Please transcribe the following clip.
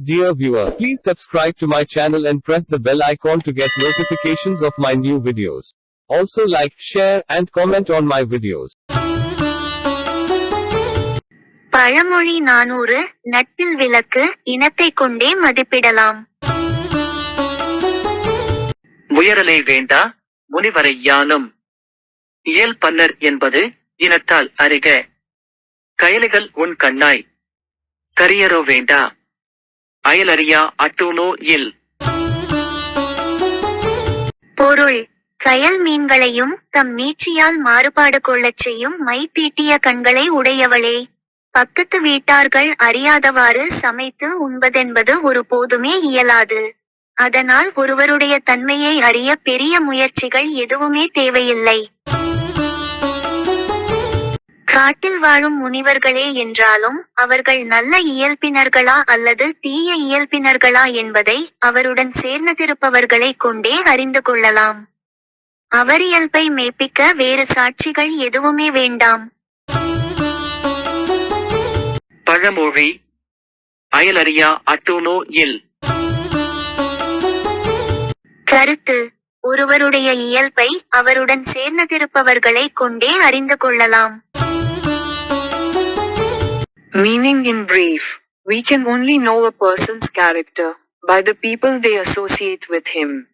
Dear viewer, please subscribe to my channel and press the bell icon to get notifications of my new videos. Also like, share, and comment on my videos. பழமொழி நானூறு நட்பில் விளக்கு இனத்தைக் கொண்டே மதிப்பிடலாம் உயரலே வேண்டா முனிவரை யானும் இயல் பன்னர் என்பது இனத்தால் அறிக கயலுகள் உன் கண்ணாய் கரியரோ வேண்டா அயலறியா அட்டூனோ இல். பொருள் கயல் மீன்களையும் தம் நீட்சியால் மாறுபாடு கொள்ளச் செய்யும் மை தீட்டிய கண்களை உடையவளே. பக்கத்து வீட்டார்கள் அறியாதவாறு சமைத்து உண்பதென்பது ஒரு போதுமே இயலாது. அதனால் ஒருவருடைய தன்மையை அறிய பெரிய முயற்சிகள் எதுவுமே தேவையில்லை. காட்டில் வாழும் முனிவர்களே என்றாலும் அவர்கள் நல்ல இயல்பினர்களா அல்லது தீய இயல்பினர்களா என்பதை அவருடன் சேர்ந்திருப்பவர்களைக் கொண்டே அறிந்து கொள்ளலாம். அவர் இயல்பை மெய்ப்பிக்க வேறு சாட்சிகள் எதுவுமே வேண்டாம். பழமொழி அயலறியா அட்டூனோ இல். கருத்து ஒருவருடைய இயல்பை அவருடன் சேர்ந்திருப்பவர்களைக் கொண்டே அறிந்து கொள்ளலாம். Meaning in brief, we can only know a person's character by the people they associate with him.